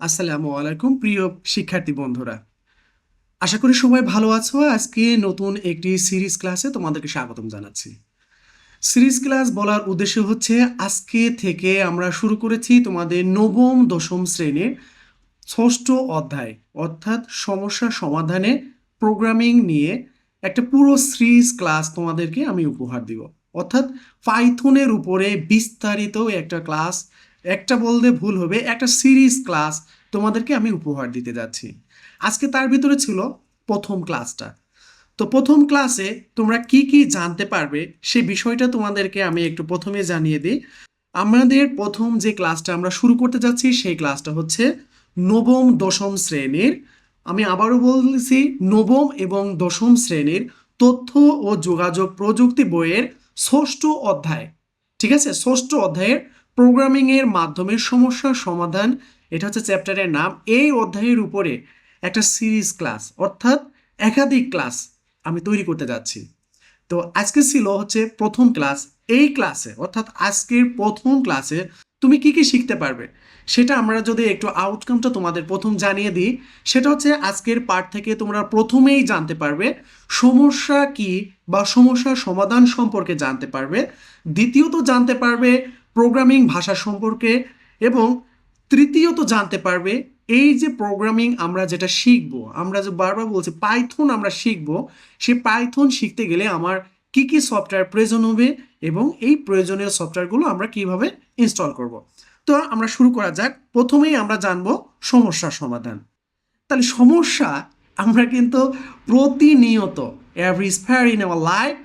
আসসালামু আলাইকুম, প্রিয় শিক্ষার্থী বন্ধুরা। আশা করি সবাই ভালো আছো। আজকে নতুন একটি সিরিজ ক্লাসে তোমাদেরকে স্বাগতম জানাচ্ছি। সিরিজ ক্লাস বলার উদ্দেশ্য হচ্ছে, আজকে থেকে আমরা শুরু করেছি তোমাদের নবম, দশম শ্রেণির ষষ্ঠ অধ্যায়, অর্থাৎ সমস্যা সমাধানে প্রোগ্রামিং নিয়ে একটা পুরো সিরিজ ক্লাস তোমাদেরকে আমি উপহার দিব। অর্থাৎ পাইথনের উপরে বিস্তারিত একটা ক্লাস একটা বলতে ভুল হবে, একটা সিরিজ ক্লাস তোমাদেরকে আমি উপহার দিতে যাচ্ছি। আজকে তার ভিতরে ছিল প্রথম ক্লাসটা। তো প্রথম ক্লাসে তোমরা কি কি জানতে পারবে সে বিষয়টা তোমাদেরকে আমি একটু প্রথমে জানিয়ে দিই। আমাদের প্রথম যে ক্লাসটা আমরা শুরু করতে যাচ্ছি সেই ক্লাসটা হচ্ছে নবম দশম শ্রেণির। আমি আবারও বলছি নবম এবং দশম শ্রেণির তথ্য ও যোগাযোগ প্রযুক্তি বইয়ের ষষ্ঠ অধ্যায়। ঠিক আছে? ষষ্ঠ অধ্যায়ের প্রোগ্রামিংয়ের মাধ্যমে সমস্যার সমাধান, এটা হচ্ছে চ্যাপ্টারের নাম, এই অধ্যায়ের উপরে একটা সিরিজ ক্লাস অর্থাৎ একাধিক ক্লাস আমি তৈরি করতে যাচ্ছি। তো আজকে ছিল হচ্ছে প্রথম ক্লাস এই ক্লাসে অর্থাৎ আজকের প্রথম ক্লাসে তুমি কি কি শিখতে পারবে? সেটা আমরা যদি একটু আউটকামটা তোমাদের প্রথম জানিয়ে দিই, সেটা হচ্ছে আজকের পার্ট থেকে তোমরা প্রথমেই জানতে পারবে সমস্যা কি বা সমস্যার সমাধান সম্পর্কে জানতে পারবে। দ্বিতীয়ত জানতে পারবে প্রোগ্রামিং ভাষা সম্পর্কে এবং তৃতীয়ত জানতে পারবে এই যে প্রোগ্রামিং আমরা যেটা শিখব, আমরা যে বারবার বলছি পাইথন আমরা শিখব, সে পাইথন শিখতে গেলে আমার কি কি সফটওয়্যার প্রয়োজন হবে এবং এই প্রয়োজনীয় সফটওয়্যারগুলো আমরা কীভাবে ইনস্টল করব। তো আমরা শুরু করা যাক। প্রথমেই আমরা জানব সমস্যার সমাধান। তাহলে সমস্যা আমরা কিন্তু প্রতিনিয়ত every sphere in our life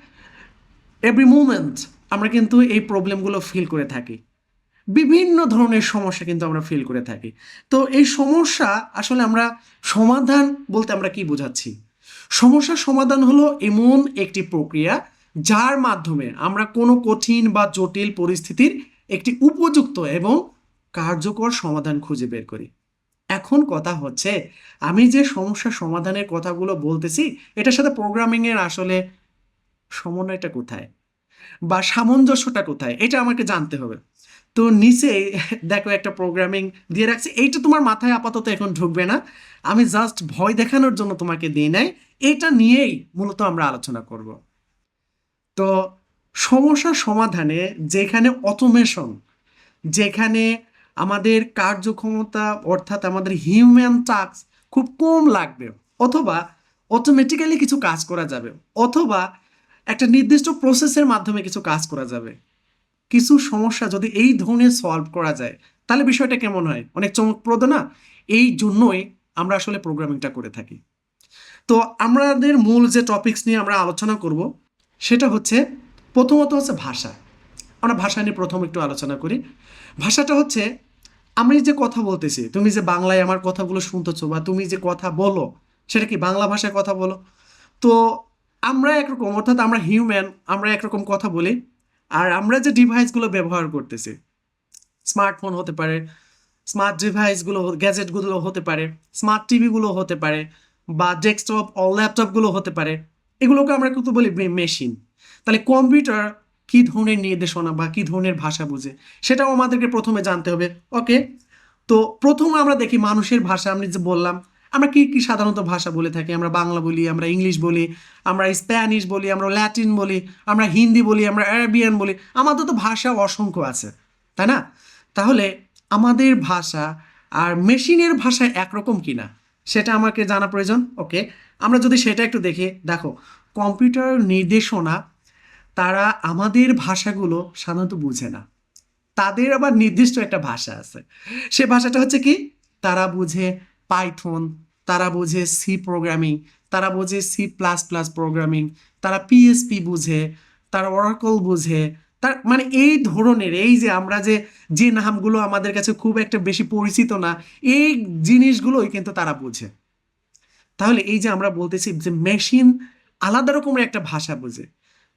every moment আমরা কিন্তু এই প্রবলেমগুলো ফিল করে থাকি। বিভিন্ন ধরনের সমস্যা কিন্তু আমরা ফিল করে থাকি। তো এই সমস্যা আসলে আমরা সমাধান বলতে আমরা কি বোঝাচ্ছি? সমস্যার সমাধান হলো এমন একটি প্রক্রিয়া যার মাধ্যমে আমরা কোনো কঠিন বা জটিল পরিস্থিতির একটি উপযুক্ত এবং কার্যকর সমাধান খুঁজে বের করি। এখন কথা হচ্ছে, আমি যে সমস্যা সমাধানের কথাগুলো বলতেছি, এটার সাথে প্রোগ্রামিংয়ের আসলে সমন্বয়টা কোথায়? বা সামঞ্জস্যটা কোথায়? এটা আমাকে জানতে হবে। তো নিচে দেখো একটা প্রোগ্রামিং দিয়ে রাখছি। এইটা তোমার মাথায় আপাতত এখন ঢুকবে না। আমি জাস্ট ভয় দেখানোর জন্য তোমাকে দিই নাই। এটা নিয়েই মূলত আমরা আলোচনা করব। তো সমস্যা সমাধানে যেখানে অটোমেশন যেখানে আমাদের কার্যক্ষমতা অর্থাৎ আমাদের হিউম্যান টাস্ক খুব কম লাগবে, অথবা অটোমেটিক্যালি কিছু কাজ করা যাবে, অথবা একটা নির্দিষ্ট প্রসেসের মাধ্যমে কিছু কাজ করা যাবে। কিছু সমস্যা যদি এই ধরনের সলভ করা যায়, তাহলে বিষয়টা কেমন হয়? অনেক চমকপ্রদ না? এই জন্যই আমরা আসলে প্রোগ্রামিংটা করে থাকি। তো আমাদের মূল যে টপিকস নিয়ে আমরা আলোচনা করব, সেটা হচ্ছে, প্রথমত হচ্ছে ভাষা। আমরা ভাষা নিয়ে প্রথম একটু আলোচনা করি। ভাষাটা হচ্ছে, আমি যে কথা বলতেছি, তুমি যে বাংলায় আমার কথাগুলো শুনতেছো বা তুমি যে কথা বলো, সেটা কি বাংলা ভাষায় কথা বলো? তো আমরা একরকম, অর্থাৎ আমরা হিউম্যান আমরা একরকম কথা বলি, আর আমরা যে ডিভাইসগুলো ব্যবহার করতেছি স্মার্টফোন হতে পারে স্মার্ট ডিভাইসগুলো গ্যাজেটগুলো হতে পারে স্মার্ট টিভিগুলো হতে পারে, বা ডেস্কটপ ও ল্যাপটপগুলো হতে পারে, এগুলোকে আমরা কিন্তু বলি মেশিন তাহলে কম্পিউটার কী ধরনের নির্দেশনা বা কী ধরনের ভাষা বুঝে, সেটাও আমাদেরকে প্রথমে জানতে হবে। ওকে তো প্রথমে আমরা দেখি মানুষের ভাষা, আমি যে বললাম আমরা কি কি সাধারণত ভাষা বলে থাকি? আমরা বাংলা বলি, আমরা ইংলিশ বলি, আমরা স্প্যানিশ বলি, আমরা ল্যাটিন বলি, আমরা হিন্দি বলি, আমরা অ্যারাবিয়ান বলি, আমাদের তো ভাষা অসংখ্য আছে, তাই না? তাহলে আমাদের ভাষা আর মেশিনের ভাষা একরকম কি না? সেটা আমাকে জানা প্রয়োজন, ওকে? আমরা যদি সেটা একটু দেখি, দেখো, কম্পিউটার নির্দেশনা, তারা আমাদের ভাষাগুলো সাধারণত বুঝে না। তাদের আবার নির্দিষ্ট একটা ভাষা আছে। সে ভাষাটা হচ্ছে কি? তারা বুঝে পাইথন তারা বোঝে সি প্রোগ্রামিং তারা বোঝে সি প্লাস প্লাস প্রোগ্রামিং তারা পিএসপি বুঝে, তারা ওরাকল বুঝে, তার মানে এই ধরনের, এই যে আমরা যে যে নামগুলো আমাদের কাছে খুব একটা বেশি পরিচিত না, এই জিনিসগুলোই কিন্তু তারা বুঝে। তাহলে এই যে আমরা বলতেছি যে মেশিন আলাদা রকমের একটা ভাষা বুঝে।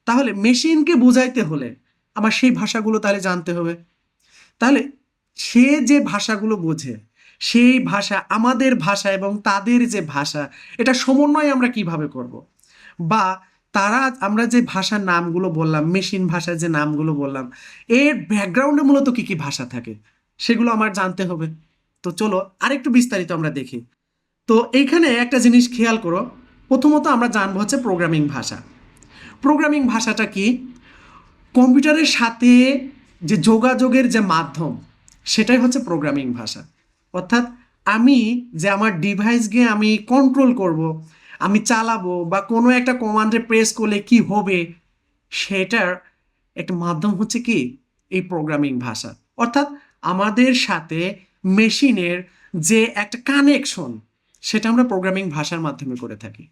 তাহলে মেশিনকে বোঝাইতে হলে আমার সেই ভাষাগুলো তাহলে জানতে হবে। তাহলে সে যে ভাষাগুলো বোঝে সেই ভাষা, আমাদের ভাষা এবং তাদের যে ভাষা, এটা সমন্বয় আমরা কীভাবে করব? বা তারা, আমরা যে ভাষার নামগুলো বললাম, মেশিন ভাষার যে নামগুলো বললাম, এর ব্যাকগ্রাউন্ডে মূলত কী কী ভাষা থাকে? সেগুলো আমার জানতে হবে। তো চলো আরেকটু বিস্তারিত আমরা দেখি। তো এইখানে একটা জিনিস খেয়াল করো। প্রথমত আমরা জানব হচ্ছে প্রোগ্রামিং ভাষা। প্রোগ্রামিং ভাষাটা কি? কম্পিউটারের সাথে যে যোগাযোগের যে মাধ্যম, সেটাই হচ্ছে প্রোগ্রামিং ভাষা। অর্থাৎ আমি যে আমার ডিভাইসকে আমি কন্ট্রোল করব, আমি চালাবো বা কোনো একটা কমান্ডে প্রেস করলে কি হবে, সেটার একটা মাধ্যম হচ্ছে কি? এই প্রোগ্রামিং ভাষা। অর্থাৎ আমাদের সাথে মেশিনের যে একটা কানেকশন সেটা আমরা প্রোগ্রামিং ভাষার মাধ্যমে করে থাকি।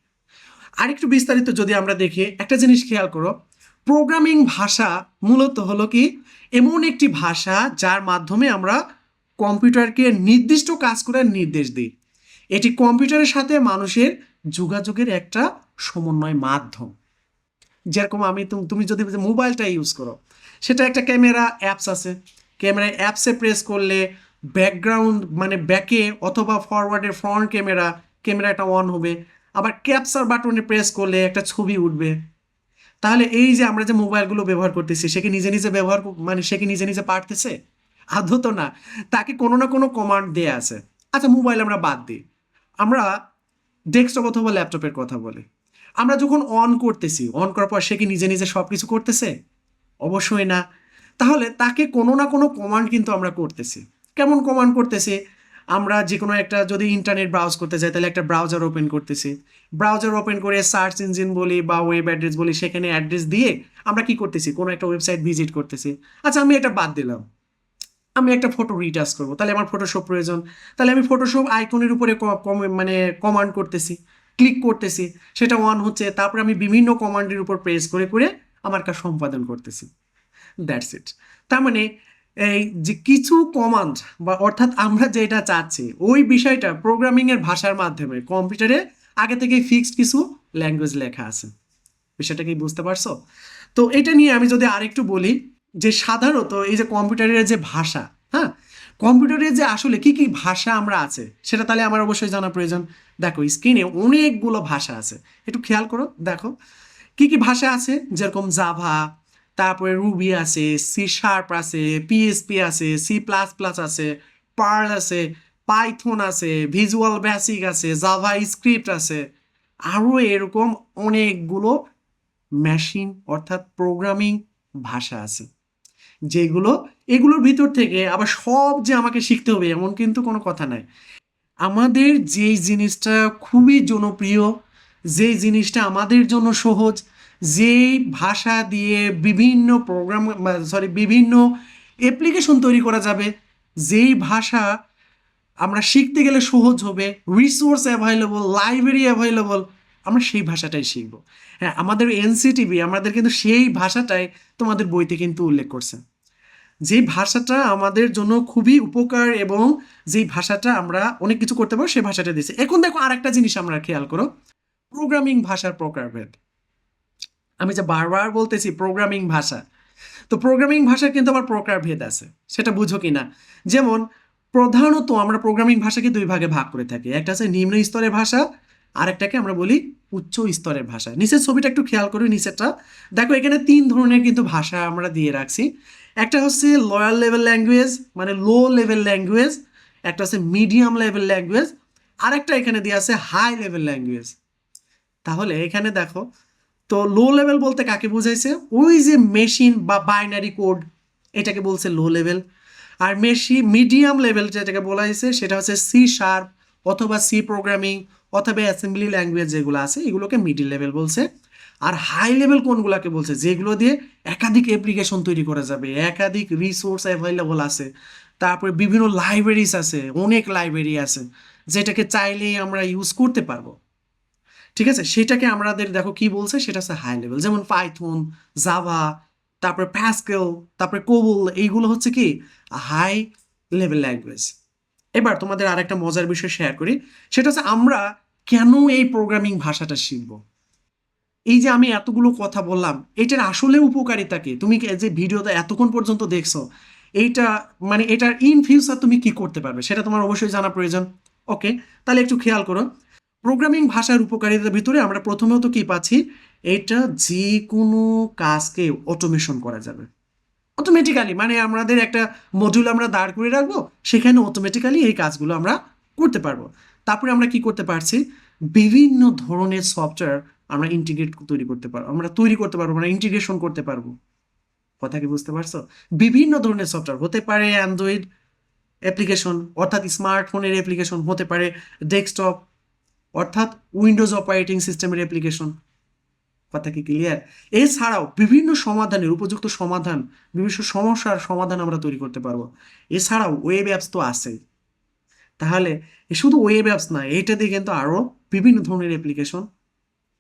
আরেকটু বিস্তারিত যদি আমরা দেখি, একটা জিনিস খেয়াল করো প্রোগ্রামিং ভাষা মূলত হলো কি? এমন একটি ভাষা যার মাধ্যমে আমরা কম্পিউটারকে নির্দিষ্ট কাজ করার নির্দেশ দিই এটি কম্পিউটারের সাথে মানুষের যোগাযোগের একটা সমন্বয় মাধ্যম। যেরকম আমি তুম- যদি মোবাইলটা ইউজ করো, সেটা একটা ক্যামেরা অ্যাপস আছে। ক্যামেরা অ্যাপসে প্রেস করলে ব্যাকগ্রাউন্ড মানে ব্যাকে অথবা ফরওয়ার্ডের ফ্রন্ট ক্যামেরা ক্যামেরাটা অন হবে। আবার ক্যাপচার বাটনে প্রেস করলে একটা ছবি উঠবে। তাহলে এই যে আমরা যে মোবাইলগুলো ব্যবহার করতেছি, সে কি নিজে নিজে ব্যবহার মানে সে কি নিজে নিজে পারতেছে? আদৌ তো না। তাকে কোনো না কোনো কমান্ড দেয়া আছে। আচ্ছা মোবাইল আমরা বাদ দিই। আমরা ডেস্কটপ অথবা ল্যাপটপের কথা বলি। আমরা যখন অন করতেছি অন করার পর সে কি নিজে নিজে সব কিছু করতেছে? অবশ্যই না। তাহলে তাকে কোনো না কোনো কমান্ড কিন্তু আমরা করতেছি। কেমন কমান্ড করতেছি? আমরা যে কোনো একটা যদি ইন্টারনেট ব্রাউজ করতে চাই তাহলে একটা ব্রাউজার ওপেন করতেছি। ব্রাউজার ওপেন করে সার্চ ইঞ্জিন বলি বা ওয়েব অ্যাড্রেস বলি, সেখানে অ্যাড্রেস দিয়ে আমরা কি করতেছি? কোনো একটা ওয়েবসাইট ভিজিট করতেছি। আচ্ছা আমি এটা বাদ দিলাম। আমি একটা ফটো রিটাচ করব। তাহলে আমার ফটোশপ প্রয়োজন। তাহলে আমি ফটোশপ আইকনের উপরে মানে কমান্ড করতেছি। ক্লিক করতেছি। সেটা অন হচ্ছে। তারপরে আমি বিভিন্ন কমান্ডের উপর প্রেস করে করে আমার কাজ সম্পাদন করতেছি। দ্যাটস ইট তার মানে এই যে কিছু কমান্ড বা অর্থাৎ আমরা যেটা চাচ্ছি, ওই বিষয়টা প্রোগ্রামিংয়ের ভাষার মাধ্যমে, কম্পিউটারে আগে থেকেই ফিক্সড কিছু ল্যাঙ্গুয়েজ লেখা আছে। বিষয়টা কি বুঝতে পারছ? তো এটা নিয়ে আমি যদি আরেকটু বলি যে সাধারণত এই যে কম্পিউটারের যে ভাষা হ্যাঁ? কম্পিউটারের যে আসলে কি কি ভাষা আমরা আছে, সেটা তাহলে আমার অবশ্যই জানা প্রয়োজন। দেখো, স্ক্রিনে অনেকগুলো ভাষা আছে। একটু খেয়াল করো, দেখো। কি কি ভাষা আছে? যেরকম জাভা, তারপরে রুবি আছে, সি শার্প আছে, পিএসপি আছে, সি প্লাস প্লাস আছে, পার্ল আছে, পাইথন আছে, ভিজুয়াল বেসিক আছে, জাভা স্ক্রিপ্ট আছে। আরও এরকম অনেকগুলো মেশিন অর্থাৎ প্রোগ্রামিং ভাষা আছে। যেগুলো, এগুলোর ভিতর থেকে আবার সব যে আমাকে শিখতে হবে এমন কিন্তু কোনো কথা নাই। আমাদের যেই জিনিসটা খুবই জনপ্রিয়, যেই জিনিসটা আমাদের জন্য সহজ, যেই ভাষা দিয়ে বিভিন্ন প্রোগ্রাম সরি বিভিন্ন অ্যাপ্লিকেশন তৈরি করা যাবে, যেই ভাষা আমরা শিখতে গেলে সহজ হবে রিসোর্স অ্যাভেলেবল লাইব্রেরি অ্যাভেলেবল আমরা সেই ভাষাটাই শিখব। হ্যাঁ আমাদের এনসিটিভি আমাদের কিন্তু সেই ভাষাটাই তোমাদের বইতে কিন্তু উল্লেখ করছে। যে ভাষাটা আমাদের জন্য খুবই উপকার এবং যেই ভাষাটা আমরা অনেক কিছু করতে পারব সেই ভাষাটা দিচ্ছে এখন দেখো আরেকটা জিনিস আমরা খেয়াল করো প্রোগ্রামিং ভাষার প্রকারভেদ। আমি যে বারবার বলতেছি প্রোগ্রামিং ভাষা, তো প্রোগ্রামিং ভাষার কিন্তু আবার প্রকারভেদ আছে, সেটা বুঝো কি না যেমন প্রধানত আমরা প্রোগ্রামিং ভাষাকে দুই ভাগে ভাগ করে থাকি, একটা আছে নিম্ন স্তরের ভাষা, আরেকটাকে আমরা বলি উচ্চ স্তরের ভাষা। নিচের ছবিটা একটু খেয়াল করো, নিচেরটা। দেখো এখানে তিন ধরনের কিন্তু ভাষা আমরা দিয়ে রাখছি। একটা হচ্ছে লয়াল লেভেল ল্যাঙ্গুয়েজ মানে লো লেভেল ল্যাঙ্গুয়েজ একটা হচ্ছে মিডিয়াম লেভেল ল্যাঙ্গুয়েজ আরেকটা এখানে দিয়ে আছে হাই লেভেল ল্যাঙ্গুয়েজ তাহলে এখানে দেখো, তো লো লেভেল বলতে কাকে বোঝাইছে? ওই যে মেশিন বা বাইনারি কোড এটাকে বলছে লো লেভেল আর মেশি মিডিয়াম লেভেল যেটাকে বলা হয়েছে, সেটা হচ্ছে সি শার্প অথবা সি প্রোগ্রামিং অথবা অ্যাসেম্বলি ল্যাঙ্গুয়েজ যেগুলো আছে, এগুলোকে মিডিল লেভেল বলছে। আর হাই লেভেল কোনগুলোকে বলছে? যেগুলো দিয়ে একাধিক অ্যাপ্লিকেশন তৈরি করা যাবে, একাধিক রিসোর্স অ্যাভেলেবল আছে, তারপরে বিভিন্ন লাইব্রেরিজ আছে, অনেক লাইব্রেরি আছে, যেটাকে চাইলেই আমরা ইউজ করতে পারব। ঠিক আছে? সেটাকে আমাদের দেখো কি বলছে? সেটা হচ্ছে হাই লেভেল যেমন পাইথন জাভা তারপরে প্যাসকেল তারপরে কোবল এইগুলো হচ্ছে কি? হাই লেভেল ল্যাঙ্গুয়েজ এবার তোমাদের আরেকটা মজার বিষয় শেয়ার করি, সেটা হচ্ছে আমরা কেন এই প্রোগ্রামিং ভাষাটা শিখব? এই যে আমি এতগুলো কথা বললাম, এটার আসলে উপকারিতা কি? তুমি যে ভিডিওটা এতক্ষণ পর্যন্ত দেখছ, এইটা মানে এটার ইন ফিউচার তুমি কি করতে পারবে? সেটা তোমার অবশ্যই জানা প্রয়োজন। ওকে তাহলে একটু খেয়াল করো। প্রোগ্রামিং ভাষার উপকারিতার ভিতরে আমরা প্রথমত কি পাচ্ছি? এটা যে কোনো কাজকে অটোমেশন করা যাবে। অটোমেটিক্যালি মানে আমাদের একটা মডিউল আমরা দাঁড় করে রাখব, সেখানে অটোমেটিক্যালি এই কাজগুলো আমরা করতে পারব। তারপরে আমরা কি করতে পারছি? বিভিন্ন ধরনের সফটওয়্যার আমরা ইন্টিগ্রেট তৈরি করতে পারব, আমরা তৈরি করতে পারব, আমরা ইন্টিগ্রেশন করতে পারব। কথা কি বুঝতে পারছ? বিভিন্ন ধরনের সফটওয়্যার হতে পারে অ্যান্ড্রয়েড অ্যাপ্লিকেশন অর্থাৎ স্মার্টফোনের অ্যাপ্লিকেশন হতে পারে ডেস্কটপ অর্থাৎ উইন্ডোজ অপারেটিং সিস্টেমের অ্যাপ্লিকেশন কথা কি ক্লিয়ার এছাড়াও বিভিন্ন সমাধানের, উপযুক্ত সমাধান, বিভিন্ন সমস্যার সমাধান আমরা তৈরি করতে পারব। এছাড়াও ওয়েব অ্যাপস তো আছেই তাহলে, শুধু ওয়েব অ্যাপস না দিয়ে কিন্তু আরও বিভিন্ন ধরনের অ্যাপ্লিকেশন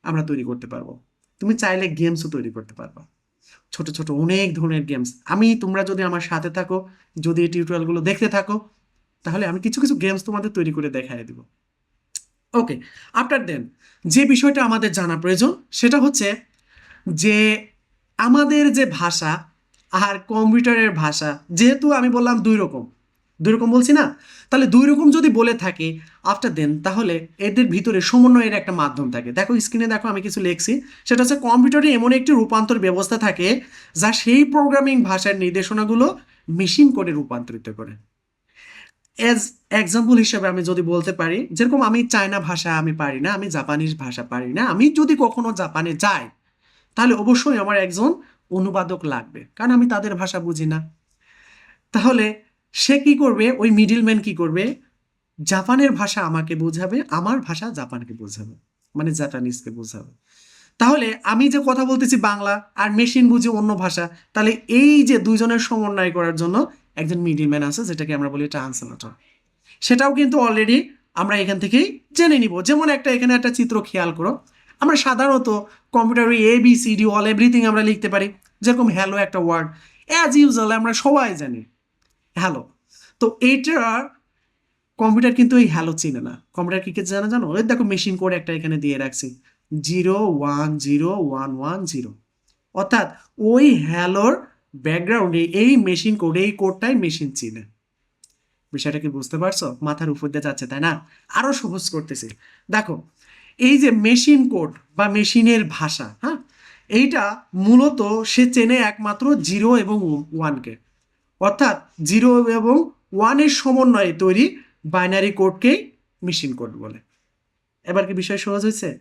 আমরা তৈরি করতে পারব। তুমি চাইলে গেমসও তৈরি করতে পারবা। ছোট ছোট অনেক ধরনের গেমস আমি, তোমরা যদি আমার সাথে থাকো, যদি এই টিউটোরিয়ালগুলো দেখতে থাকো, তাহলে আমি কিছু কিছু গেমস তোমাদের তৈরি করে দেখাই দিব। ওকে আফটার দেন যে বিষয়টা আমাদের জানা প্রয়োজন, সেটা হচ্ছে যে আমাদের যে ভাষা, আর কম্পিউটারের ভাষা, যেহেতু আমি বললাম দুই রকম দুই রকম বলছি না? তাহলে দুই রকম যদি বলে থাকি আফটার দেন তাহলে এদের ভিতরে সমন্বয়ের একটা মাধ্যম থাকে। দেখো স্ক্রিনে দেখো আমি কিছু লিখছি। সেটা হচ্ছে কম্পিউটারে এমন একটি রূপান্তর ব্যবস্থা থাকে, যা সেই প্রোগ্রামিং ভাষার নির্দেশনাগুলো মেশিন করে রূপান্তরিত করে। অ্যাজ এক্সাম্পল হিসেবে আমি যদি বলতে পারি, যেরকম আমি চায়না ভাষা আমি পারি না, আমি জাপানিজ ভাষা পারি না, আমি যদি কখনো জাপানে যাই, তাহলে অবশ্যই আমার একজন অনুবাদক লাগবে, কারণ আমি তাদের ভাষা বুঝি না। তাহলে সে কি করবে? ওই মিডিলম্যান কি করবে? জাপানের ভাষা আমাকে বোঝাবে, আমার ভাষা জাপানকে বোঝাবে মানে জাপানিজকে বোঝাবে। তাহলে আমি যে কথা বলতেছি বাংলা আর মেশিন বুঝে অন্য ভাষা, তাহলে এই যে দুইজনের সমন্বয় করার জন্য একজন মিডিলম্যান আছে, যেটাকে আমরা বলি ট্রান্সলেটর সেটাও কিন্তু অলরেডি আমরা এখান থেকেই জেনে নিব। যেমন একটা এখানে একটা চিত্র খেয়াল করো। আমরা সাধারণত কম্পিউটারে A B C D all everything আমরা লিখতে পারি। যেরকম হ্যালো একটা ওয়ার্ড অ্যাজ ইউজুয়াল আমরা সবাই জানি। হ্যালো তো এইটার কম্পিউটার কিন্তু এই হ্যালো চিনে না। কম্পিউটার কি জানা, জানো? ওই দেখো মেশিন কোড একটা এখানে দিয়ে রাখছি। Zero one zero one one zero অর্থাৎ ওই হ্যালোর ব্যাকগ্রাউন্ডে এই মেশিন কোড এই কোডটাই মেশিন চিনে। বিষয়টা কি বুঝতে পারছ? মাথার উপর দিয়ে যাচ্ছে, তাই না? আরও সহজ করতেছি। দেখো, এই যে মেশিন কোড বা মেশিনের ভাষা হ্যাঁ? এইটা মূলত সে চেনে একমাত্র জিরো এবং ওয়ানকে অর্থাৎ জিরো এবং ওয়ানের সমন্বয়ে তৈরি বাইনারি কোডকেই মেশিন কোড বলে। এবার কি বিষয় সহজ হয়েছে?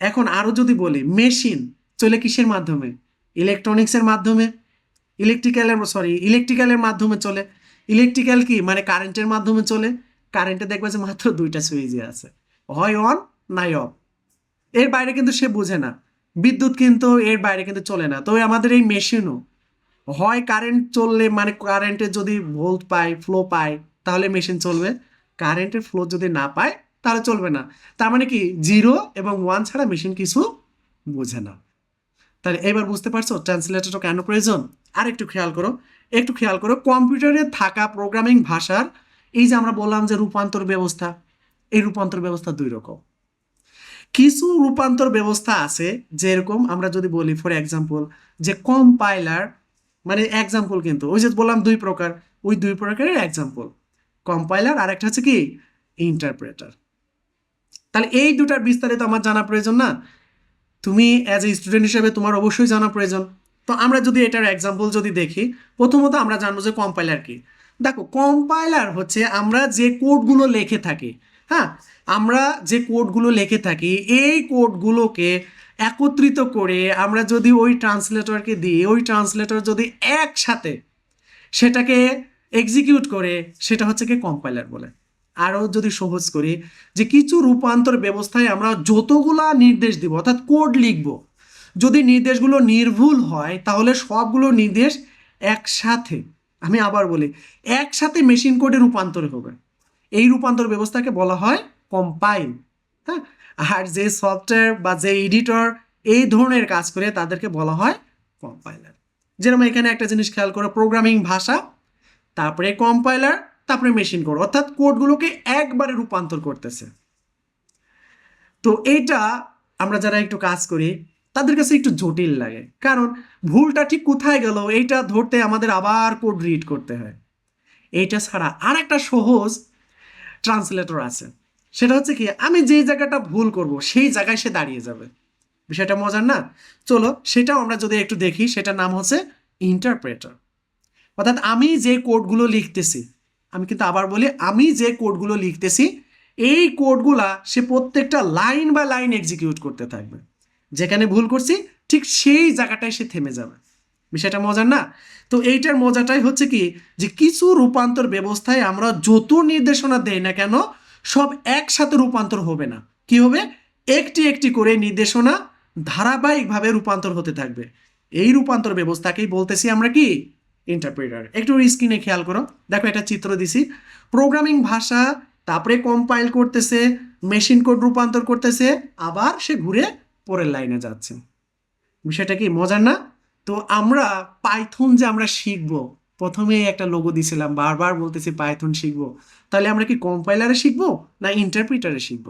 এখন আরও যদি বলি, মেশিন চলে কিসের মাধ্যমে? ইলেকট্রনিক্সের মাধ্যমে? ইলেকট্রিক্যালের সরি ইলেকট্রিক্যালের মাধ্যমে চলে। ইলেকট্রিক্যাল কি? মানে কারেন্টের মাধ্যমে চলে। কারেন্টে দেখবে যে মাত্র দুইটা সুইচই আছে। হয় অন নাই অফ এর বাইরে কিন্তু সে বুঝে না। বিদ্যুৎ কিন্তু এর বাইরে কিন্তু চলে না। তবে আমাদের এই মেশিনও হয় কারেন্ট চললে মানে কারেন্টের যদি ভোল্ট পায় ফ্লো পায়, তাহলে মেশিন চলবে। কারেন্টের ফ্লো যদি না পায়, তাহলে চলবে না। তার মানে কি? জিরো এবং ওয়ান ছাড়া মেশিন কিছু বোঝে না। তাহলে এবার বুঝতে পারছ? ট্রান্সলেটরটা কেন প্রয়োজন? আর একটু খেয়াল করো। একটু খেয়াল করো কম্পিউটারে থাকা প্রোগ্রামিং ভাষার এই যে আমরা বললাম যে রূপান্তর ব্যবস্থা, এই রূপান্তর ব্যবস্থা দুই রকম। কিছু রূপান্তর ব্যবস্থা আছে যেরকম আমরা যদি বলি ফর এক্সাম্পল যে কম্পাইলার মানে এক্সাম্পল কিন্তু। ওই যে বললাম দুই প্রকার। ওই দুই প্রকারের এক্সাম্পল কম্পাইলার আর একটা হচ্ছে কি? ইন্টারপ্রেটার তাহলে এই দুটার বিস্তারিত আমার জানা প্রয়োজন না? তুমি অ্যাজ এ স্টুডেন্ট হিসেবে তোমার অবশ্যই জানা প্রয়োজন। তো আমরা যদি এটার এক্সাম্পল যদি দেখি, প্রথমত আমরা জানব যে কম্পাইলার কি। দেখো কম্পাইলার হচ্ছে আমরা যে কোডগুলো লিখে থাকি হ্যাঁ? আমরা যে কোডগুলো লিখে থাকি, এই কোডগুলোকে একত্রিত করে আমরা যদি ওই ট্রান্সলেটরকে দিই ওই ট্রান্সলেটর যদি একসাথে সেটাকে এক্সিকিউট করে, সেটা হচ্ছে কি কম্পাইলার বলে। আরও যদি সহজ করি, যে কিছু রূপান্তর ব্যবস্থায় আমরা যতগুলা নির্দেশ দিব, অর্থাৎ কোড লিখব, যদি নির্দেশগুলো নির্ভুল হয়, তাহলে সবগুলো নির্দেশ একসাথে, আমি আবার বলি, একসাথে মেশিন কোডে রূপান্তর হবে। এই রূপান্তর ব্যবস্থাকে বলা হয় কম্পাইল হ্যাঁ? আর যে সফটওয়্যার বা যে এডিটর এই ধরনের কাজ করে তাদেরকে বলা হয় কম্পাইলার যেরকম এখানে একটা জিনিস খেয়াল করো প্রোগ্রামিং ভাষা, তারপরে কম্পাইলার তারপরে মেশিন কোড অর্থাৎ কোডগুলোকে একবারে রূপান্তর করতেছে। তো এইটা আমরা যারা একটু কাজ করি, তাদের কাছে একটু জটিল লাগে। কারণ ভুলটা ঠিক কোথায় গেল, এইটা ধরতে আমাদের আবার কোড রিড করতে হয়। এইটা ছাড়া আর একটা সহজ ট্রান্সলেটর আছে। সেটা হচ্ছে কি, আমি যেই জায়গাটা ভুল করব, সেই জায়গায় সে দাঁড়িয়ে যাবে। বিষয়টা মজার না? চলো, সেটাও আমরা যদি একটু দেখি, সেটার নাম হচ্ছে ইন্টারপ্রেটার অর্থাৎ আমি যে কোডগুলো লিখতেছি, আমি কিন্তু আবার বলি, আমি যে কোডগুলো লিখতেছি, এই কোডগুলা সে প্রত্যেকটা লাইন বা লাইন এক্সিকিউট করতে থাকবে। যেখানে ভুল করছি, ঠিক সেই জায়গাটায় সে থেমে যাবে। বিষয়টা মজার না? তো এইটার মজাটাই হচ্ছে কি, যে কিছু রূপান্তর ব্যবস্থায় আমরা যত নির্দেশনা দেই না কেন সব একসাথে রূপান্তর হবে না। কি হবে? একটি একটি করে নির্দেশনা ধারাবাহিকভাবে রূপান্তর হতে থাকবে। এই রূপান্তর ব্যবস্থাকেই বলতেছি আমরা কি? ইন্টারপ্রেটার একটু স্ক্রিনে খেয়াল করো। দেখো একটা চিত্র দিছি। প্রোগ্রামিং ভাষা, তারপরে কম্পাইল করতেছে মেশিন কোড রূপান্তর করতেছে, আবার সে ঘুরে পরের লাইনে যাচ্ছে। বিষয়টা কি? মজার না? তো আমরা পাইথন যে আমরা শিখব প্রথমে একটা লোগো দিছিলাম, বারবার বলতেছি পাইথন শিখব। তাহলে আমরা কি কম্পাইলারে শিখব না ইন্টারপ্রিটারে শিখব?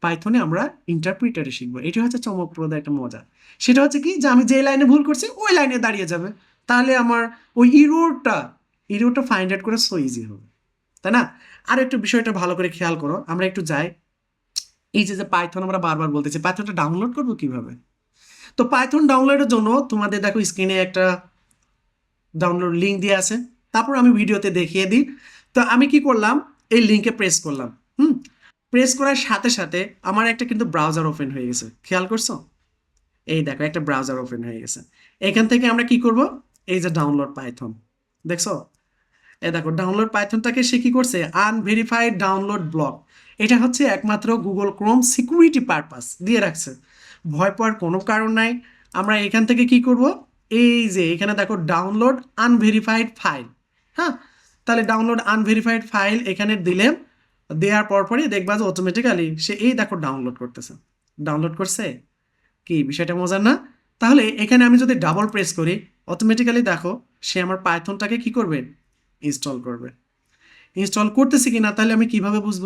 পাইথনে আমরা ইন্টারপ্রিটারে শিখব। এটি হচ্ছে চমকপ্রদ একটা মজা। সেটা হচ্ছে কি যে আমি যে লাইনে ভুল করছি, ওই লাইনে দাঁড়িয়ে যাবে। তাহলে আমার ওই ইরোরটা ইরোরটা ফাইন্ড আউট করে সো ইজি হবে। তাই না? আর একটু বিষয়টা ভালো করে খেয়াল করো, আমরা একটু যাই। এই যে যে পাইথন আমরা বারবার বলতেছি পাইথনটা ডাউনলোড করব কীভাবে? তো পাইথন ডাউনলোডের জন্য তোমাদের দেখো স্ক্রিনে একটা ডাউনলোড লিঙ্ক দিয়ে আছে। তারপর আমি ভিডিওতে দেখিয়ে দিই। তো আমি কি করলাম? এই লিঙ্কে প্রেস করলাম। হুম? প্রেস করার সাথে সাথে আমার একটা কিন্তু ব্রাউজার ওপেন হয়ে গেছে। খেয়াল করছ? এই দেখো, একটা ব্রাউজার ওপেন হয়ে গেছে। এখান থেকে আমরা কি করব? এই যে ডাউনলোড পাইথন দেখছ? এই দেখো ডাউনলোড পাইথনটাকে সে কি করছে? আনভেরিফাইড ডাউনলোড ব্লক এটা হচ্ছে একমাত্র গুগল ক্রোম সিকিউরিটি পারপাস দিয়ে রাখছে। ভয় পাওয়ার কোনো কারণ নাই। আমরা এখান থেকে কি করব? এই যে এখানে দেখো ডাউনলোড আনভেরিফাইড ফাইল হ্যাঁ? তাহলে ডাউনলোড আনভেরিফাইড ফাইল এখানে দিলে, দেওয়ার পরপরই দেখবা যে অটোমেটিক্যালি সে এই দেখো ডাউনলোড করতেছে। ডাউনলোড করছে? কি, বিষয়টা মজার না? তাহলে এখানে আমি যদি ডাবল প্রেস করি অটোমেটিক্যালি দেখো সে আমার পাইথনটাকে কি করবে? ইনস্টল করবে। ইনস্টল করতেছে কিনা, তাহলে আমি কীভাবে বুঝব?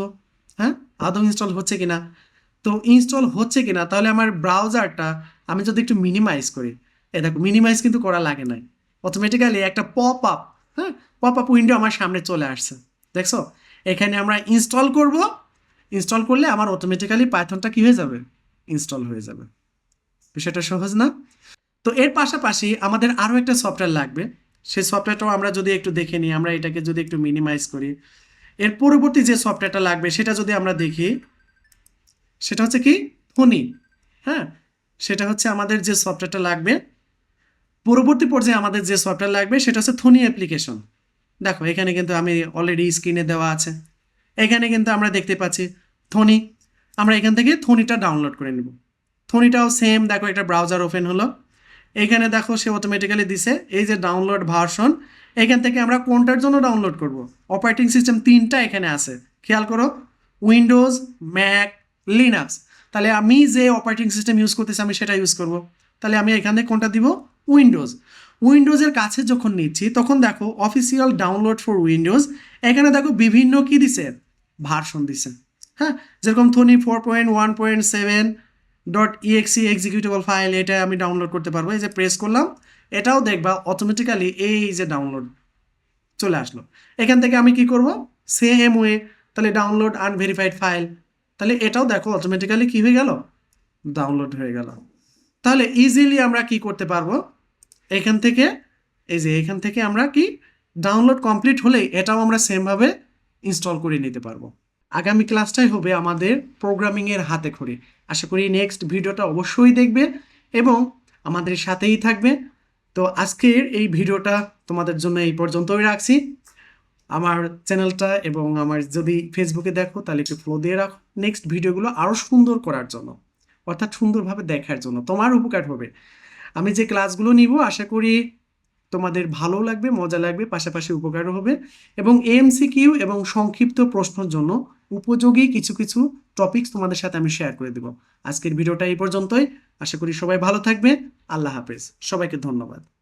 হ্যাঁ? আদৌ ইনস্টল হচ্ছে কিনা? তো ইনস্টল হচ্ছে কিনা, তাহলে আমার ব্রাউজারটা আমি যদি একটু মিনিমাইজ করি এ দেখো মিনিমাইজ কিন্তু করা লাগে নাই। অটোমেটিক্যালি একটা পপ আপ হ্যাঁ? পপ আপ উইন্ডো আমার সামনে চলে আসছে। দেখছ? এখানে আমরা ইনস্টল করব। ইনস্টল করলে আমার অটোমেটিক্যালি পাইথনটা কি হয়ে যাবে? ইনস্টল হয়ে যাবে। বিষয়টা সহজ না? তো এর পাশাপাশি আমাদের আরও একটা সফটওয়্যার লাগবে। সেই সফটওয়্যারটাও আমরা যদি একটু দেখে নিই, আমরা এটাকে যদি একটু মিনিমাইজ করি। এর পরবর্তী যে সফটওয়্যারটা লাগবে, সেটা যদি আমরা দেখি, সেটা হচ্ছে কি? ফোনি হ্যাঁ? সেটা হচ্ছে আমাদের যে সফটওয়্যারটা লাগবে পরবর্তী পর্যায়ে আমাদের যে সফটওয়্যার লাগবে সেটা হচ্ছে থনি অ্যাপ্লিকেশন দেখো, এখানে কিন্তু আমি অলরেডি স্ক্রিনে দেওয়া আছে। এখানে কিন্তু আমরা দেখতে পাচ্ছি থনি আমরা এখান থেকে থনিটা ডাউনলোড করে নেব। থনিটাও সেম দেখো একটা ব্রাউজার ওপেন হলো। এখানে দেখো সে অটোমেটিক্যালি দিছে, এই যে ডাউনলোড ভার্সন এখান থেকে আমরা কোনটার জন্য ডাউনলোড করব? অপারেটিং সিস্টেম তিনটা এখানে আছে। খেয়াল করো উইন্ডোজ ম্যাক লিনাক্স তাহলে আমি যে অপারেটিং সিস্টেম ইউজ করতেছি, আমি সেটা ইউজ করব। তাহলে আমি এখান কোনটা দিব? উইন্ডোজ। উইন্ডোজের কাছে যখন নিচ্ছি, তখন দেখো অফিসিয়াল ডাউনলোড ফর উইন্ডোজ এখানে দেখো বিভিন্ন কি দিছে? ভার্সন দিছে। হ্যাঁ? যেরকম Thonny four point one point seven dot exe executable file এটা আমি ডাউনলোড করতে পারব। এই যে প্রেস করলাম, এটাও দেখবা অটোমেটিক্যালি এই যে ডাউনলোড চলে আসলো। এখান থেকে আমি কি করব? সেম ওয়ে তাহলে ডাউনলোড আনভেরিফাইড ফাইল তাহলে এটাও দেখো অটোমেটিক্যালি কি হয়ে গেল? ডাউনলোড হয়ে গেল। তাহলে ইজিলি আমরা কি করতে পারব? এখান থেকে, এই যে এখান থেকে আমরা কি ডাউনলোড কমপ্লিট হলেই এটাও আমরা সেমভাবে ইনস্টল করে নিতে পারব। আগামী ক্লাসটাই হবে আমাদের প্রোগ্রামিংয়ের হাতে খড়ি। আশা করি নেক্সট ভিডিওটা অবশ্যই দেখবে এবং আমাদের সাথেই থাকবে। তো আজকের এই ভিডিওটা তোমাদের জন্য এই পর্যন্তই রাখছি। আমার চ্যানেলটা এবং আমার যদি ফেসবুকে দেখো তাহলে একটু ফলো দিয়ে রাখো। নেক্সট ভিডিওগুলো আরও সুন্দর করার জন্য। অর্থাৎ সুন্দরভাবে দেখার জন্য। তোমার উপকার হবে। আমি যে ক্লাসগুলো নিব, আশা করি তোমাদের ভালো লাগবে, মজা লাগবে, পাশাপাশি উপকারও হবে এবং এমসিকিউ এবং সংক্ষিপ্ত প্রশ্নের জন্য উপযোগী কিছু কিছু টপিকস তোমাদের সাথে আমি শেয়ার করে দেব। আজকের ভিডিওটা এই পর্যন্তই। আশা করি সবাই ভালো থাকবে। আল্লাহ হাফেজ। সবাইকে ধন্যবাদ।